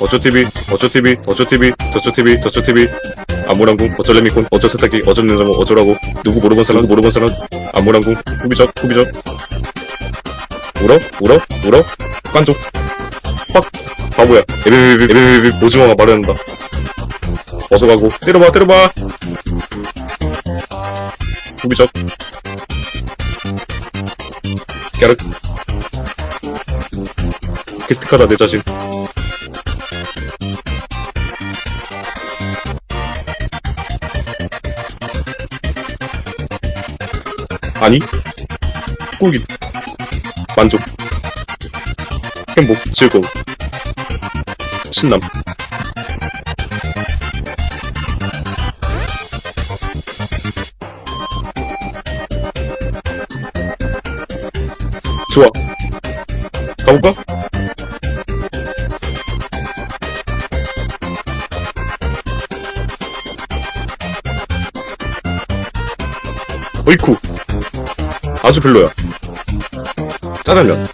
어쩌TV, 어쩌TV, 어쩌TV, 저쩌TV, 저쩌TV, 아무랑궁, 어쩔레미콘, 어쩌세탁기, 어쩌는자고, 어쩌라고, 누구 모르는 사람, 누구 모르는 사람, 아무랑궁, 후비적, 후비적. 울어? 울어? 울어? 깐족. 빡! 바보야. 에비비비, 에비비비, 오징어가 말한다. 어서 가고, 때려봐, 때려봐! 후비적. 갸륵. 기특하다, 내 자신. 아니? 꾸기. 만족. 행복. 즐거움. 신남. 좋아. 가볼까? 어이쿠 아주 별로야. 짜장면